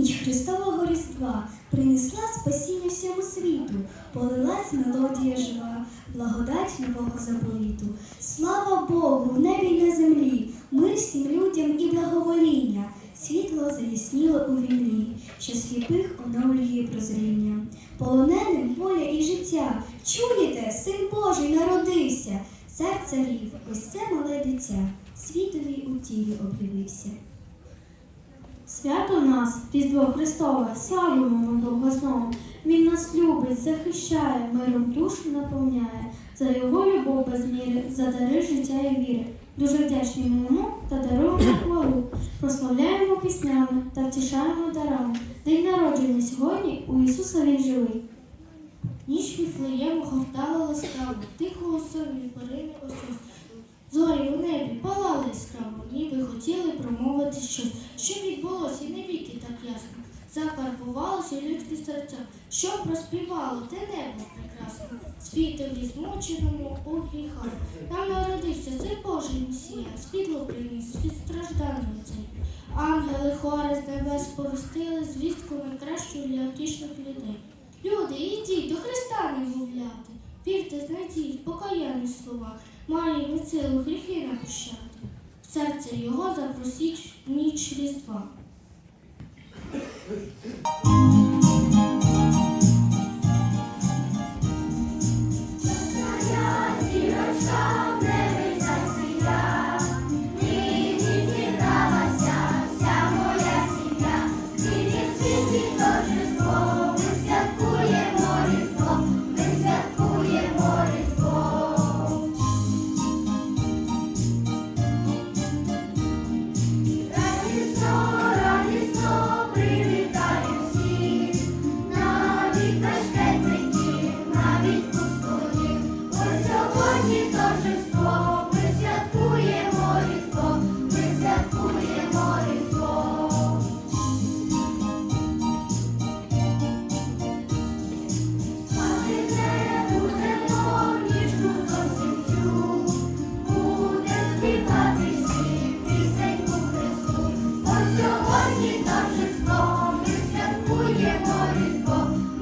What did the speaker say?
Ніч Христового Різдва принесла спасіння всьому світу, полилась мелодія жива, благодать нового заповіту. Слава Богу, в небі й на землі, мир всім людям і благовоління, світло заясніло у вімлі, що сліпих оновлює прозріння. Полоненим воля і життя. Чуєте, син Божий народився, цар царів, ось це мале дитя, світові у тілі об'явився. Свято нас, Різдво Христове, славимо ми Бога. Він нас любить, захищає, миром душу наповняє, за його любов без міри, за дари життя і віри. Дуже вдячні ми йому та даруємо хвалу. Прославляємо піснями та втішаємо дарами. День народження сьогодні у Ісуса він живий. Ніч віфлеєму ховтала ласкаво, тихого собі перини осос. Промовити щось, що відбулося і не віки так ясно. Закарбувалося людські серця, що проспівало те небо прекрасне, світові змученому у гріхах. Нам народився цей Божий Месія, світло приніс від страждання цей. Ангели хори з небес поростили звістку найкращу для грішних людей. Люди, ідіть до Христа не мовляти, вірте, знайдіть покаянні слова, має він силу гріхи напущати. В серце його запросіть ніч різдва. morning for